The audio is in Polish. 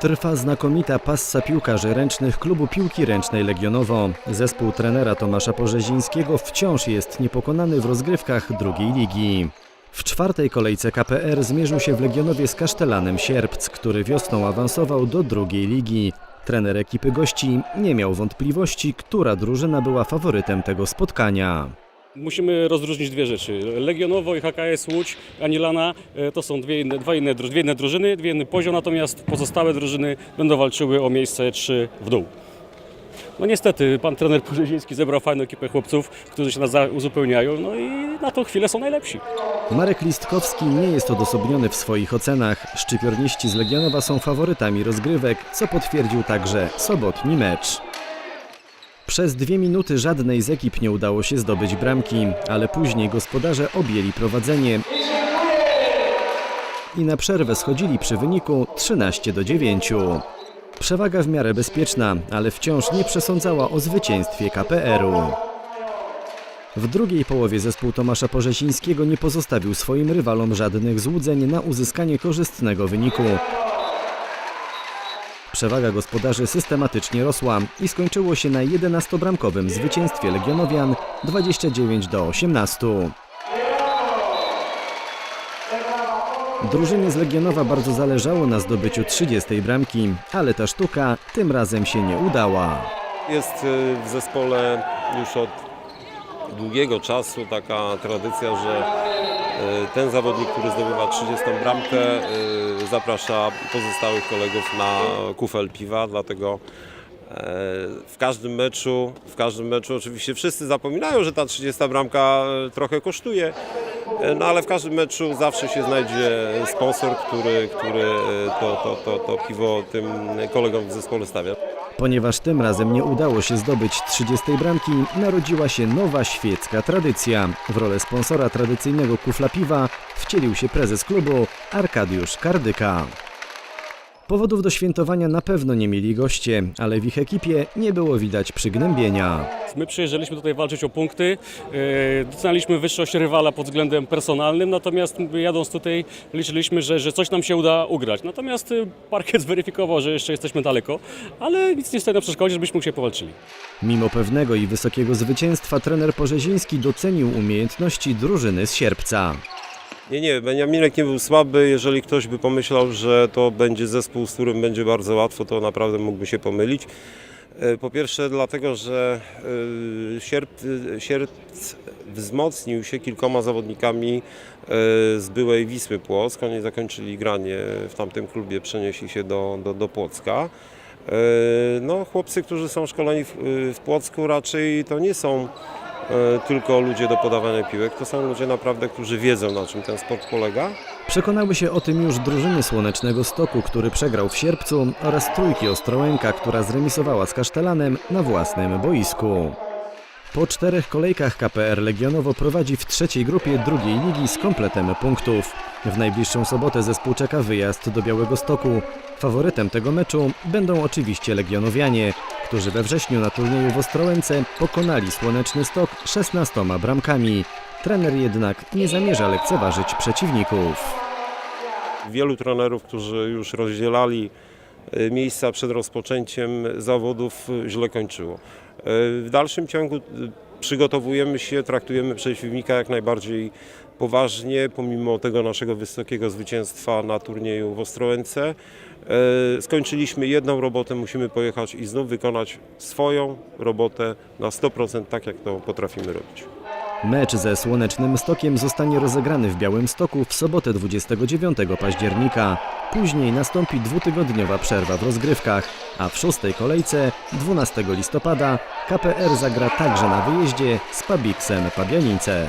Trwa znakomita passa piłkarzy ręcznych klubu piłki ręcznej Legionowo. Zespół trenera Tomasza Porzezińskiego wciąż jest niepokonany w rozgrywkach drugiej ligi. W czwartej kolejce KPR zmierzył się w Legionowie z Kasztelanem Sierpc, który wiosną awansował do drugiej ligi. Trener ekipy gości nie miał wątpliwości, która drużyna była faworytem tego spotkania. Musimy rozróżnić dwie rzeczy. Legionowo i HKS Łódź, Anilana e, to są dwie inne, dwa inne, dwie inne drużyny, dwie inny poziom, natomiast pozostałe drużyny będą walczyły o miejsce 3 w dół. No niestety, pan trener Porzeziński zebrał fajną ekipę chłopców, którzy się nas uzupełniają, no i na tą chwilę są najlepsi. Marek Listkowski nie jest odosobniony w swoich ocenach. Szczypiorniści z Legionowa są faworytami rozgrywek, co potwierdził także sobotni mecz. Przez dwie minuty żadnej z ekip nie udało się zdobyć bramki, ale później gospodarze objęli prowadzenie i na przerwę schodzili przy wyniku 13 do 9. Przewaga w miarę bezpieczna, ale wciąż nie przesądzała o zwycięstwie KPR-u. W drugiej połowie zespół Tomasza Porzezińskiego nie pozostawił swoim rywalom żadnych złudzeń na uzyskanie korzystnego wyniku. Przewaga gospodarzy systematycznie rosła i skończyło się na 11-bramkowym zwycięstwie Legionowian 29 do 18. Drużynie z Legionowa bardzo zależało na zdobyciu 30 bramki, ale ta sztuka tym razem się nie udała. Jest y, w zespole już od długiego czasu taka tradycja, że y, ten zawodnik, który zdobywa 30 bramkę, y, zaprasza pozostałych kolegów na kufel piwa, dlatego e, w każdym meczu, w każdym meczu oczywiście wszyscy zapominają, że ta 30 bramka trochę kosztuje, no ale w każdym meczu zawsze się znajdzie sponsor, który, który to, to, to, to piwo tym kolegom w zespole stawia. Ponieważ tym razem nie udało się zdobyć 30 bramki, narodziła się nowa świecka tradycja. W rolę sponsora tradycyjnego kufla piwa wcielił się prezes klubu Arkadiusz Kardyka. Powodów do świętowania na pewno nie mieli goście, ale w ich ekipie nie było widać przygnębienia. My przyjeżdżaliśmy tutaj walczyć o punkty, docenialiśmy wyższość rywala pod względem personalnym, natomiast jadąc tutaj liczyliśmy, że, że coś nam się uda ugrać. Natomiast e, parkiet zweryfikował, że jeszcze jesteśmy daleko, ale nic nie stoi na przeszkodzie, żebyśmy się powalczyli. Mimo pewnego i wysokiego zwycięstwa trener Porzeziński docenił umiejętności drużyny z sierpca. Nie, nie, Beniaminek nie był słaby. Jeżeli ktoś by pomyślał, że to będzie zespół, z którym będzie bardzo łatwo, to naprawdę mógłby się pomylić. E, Po pierwsze dlatego, że e, Sierp, Sierp wzmocnił się kilkoma zawodnikami e, z byłej Wisły Płock. Oni zakończyli granie w tamtym klubie, przenieśli się do, do, do Płocka. E, No, chłopcy, którzy są szkoleni w, w Płocku raczej to nie są e, tylko ludzie do podawania piłek, to są ludzie naprawdę, którzy wiedzą na czym ten sport polega. Przekonały się o tym już drużyny Słonecznego Stoku, który przegrał w sierpcu oraz trójki Ostrołęka, która zremisowała z Kasztelanem na własnym boisku. Po czterech kolejkach KPR Legionowo prowadzi w trzeciej grupie drugiej ligi z kompletem punktów. W najbliższą sobotę zespół czeka wyjazd do Białego Stoku. Faworytem tego meczu będą oczywiście Legionowianie, którzy we wrześniu na turnieju w Ostrołęce pokonali Słoneczny Stok 16 bramkami. Trener jednak nie zamierza lekceważyć przeciwników. Wielu trenerów, którzy już rozdzielali e, miejsca przed rozpoczęciem zawodów, e, źle kończyło. E, W dalszym ciągu przygotowujemy się, traktujemy przeciwnika jak najbardziej poważnie, pomimo tego naszego wysokiego zwycięstwa na turnieju w Ostrołęce. E, Skończyliśmy jedną robotę, musimy pojechać i znów wykonać swoją robotę na 100%, tak jak to potrafimy robić. Mecz ze Słonecznym Stokiem zostanie rozegrany w Białym Stoku w sobotę 29 października. Później nastąpi dwutygodniowa przerwa w rozgrywkach, a w szóstej kolejce 12 listopada KPR zagra także na wyjeździe z Pabiksem Pabianice.